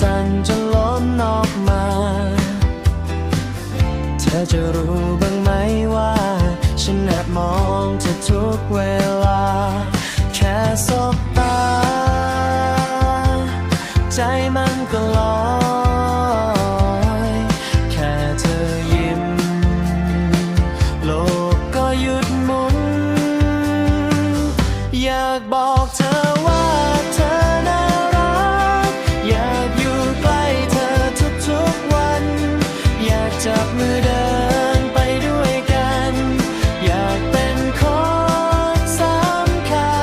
สั่นจนล้นออกมา เธอจะรู้บ้างไหมว่า ฉันแอบมองเธอทุกเวลา แค่สบตา ใจมันก็ลอย จับมือเดินไปด้วยกัน อยากเป็นคนสำคั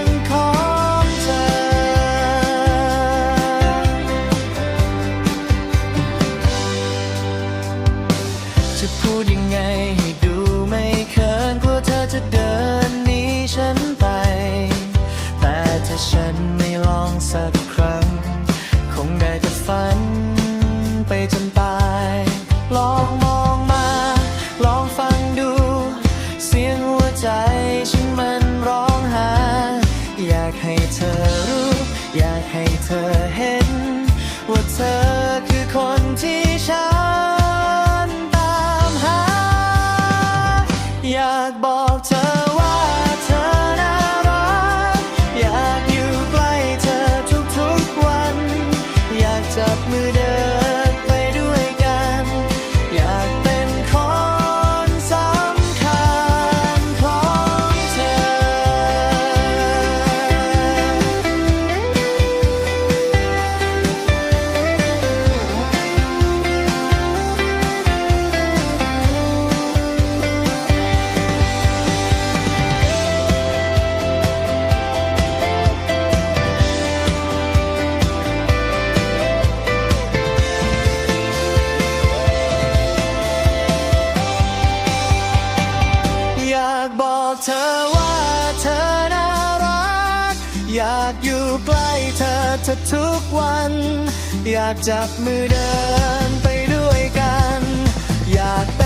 ญของเธอ จะพูดยังไงให้ เสียงหัวใจฉันมันร้องหา อยากให้เธอรู้ อยากให้เธอเห็น ว่าเธอคือคนที่ เธอว่าเธอน่ารัก อยากอยู่ใกล้เธอทุกวัน อยากจับมือเดินไปด้วยกัน อยากเป็น